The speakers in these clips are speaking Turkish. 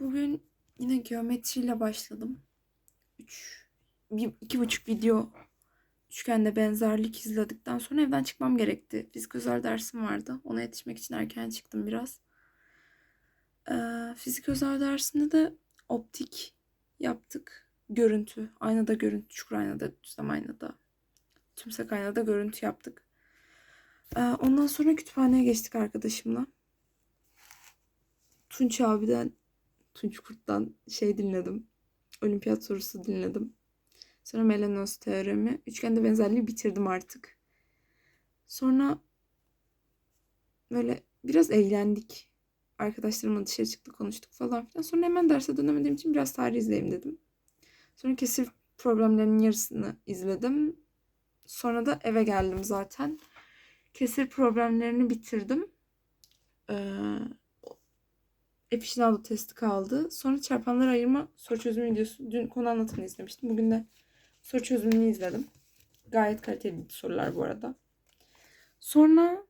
Bugün yine geometriyle başladım. Üç, bir, iki buçuk video üçgende benzerlik izledikten sonra evden çıkmam gerekti. Fizik özel dersim vardı. Ona yetişmek için erken çıktım biraz. Ee, fizik özel dersinde de optik yaptık. Görüntü. Aynada görüntü. Çukur aynada, düzlem aynada. Tümsek aynada görüntü yaptık. Ee, ondan sonra kütüphaneye geçtik arkadaşımla. Tunç abiden Tunç Kurt'tan şey dinledim. Olimpiyat sorusu dinledim. Sonra Melanos teoremi. Üçgende benzerliği bitirdim artık. Sonra böyle biraz eğlendik. Arkadaşlarımla dışarı çıktık konuştuk falan filan. Sonra hemen derse dönemediğim için biraz tarih izleyeyim dedim. Sonra kesir problemlerinin yarısını izledim. Sonra da eve geldim zaten. Kesir problemlerini bitirdim. Ee, Efficienado testi kaldı. Sonra çarpanları ayırma soru çözümü videosu. Dün konu anlatımını izlemiştim. Bugün de soru çözümünü izledim. Gayet kaliteli sorular bu arada. Sonra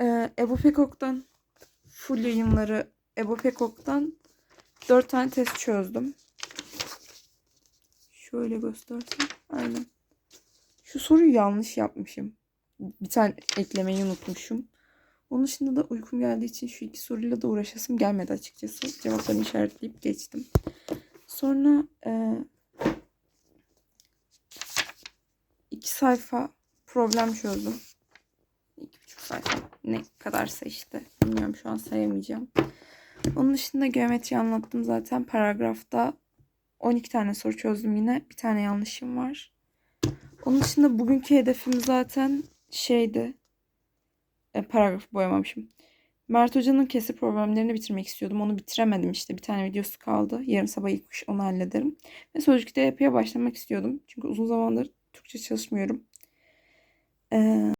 e, Ebo Pekok'tan full yayınları Ebo Pekok'tan 4 tane test çözdüm. Şöyle göstersem. Aynen. Şu soruyu yanlış yapmışım. Bir tane eklemeyi unutmuşum. Onun dışında da uykum geldiği için şu iki soruyla da uğraşasım gelmedi açıkçası. Cevaplarını işaretleyip geçtim. Sonra e, iki sayfa problem çözdüm. İki buçuk sayfa. Ne kadarsa işte. Bilmiyorum şu an sayamayacağım. Onun dışında geometri anlattım zaten. Paragrafta 12 tane soru çözdüm yine. Bir tane yanlışım var. Onun dışında bugünkü hedefim zaten şeydi e, paragrafı boyamamışım. Mert Hoca'nın kesir problemlerini bitirmek istiyordum. Onu bitiremedim işte. Bir tane videosu kaldı. Yarın sabah ilk onu hallederim. Ve sözlükte yapıya başlamak istiyordum. Çünkü uzun zamandır Türkçe çalışmıyorum. Ee,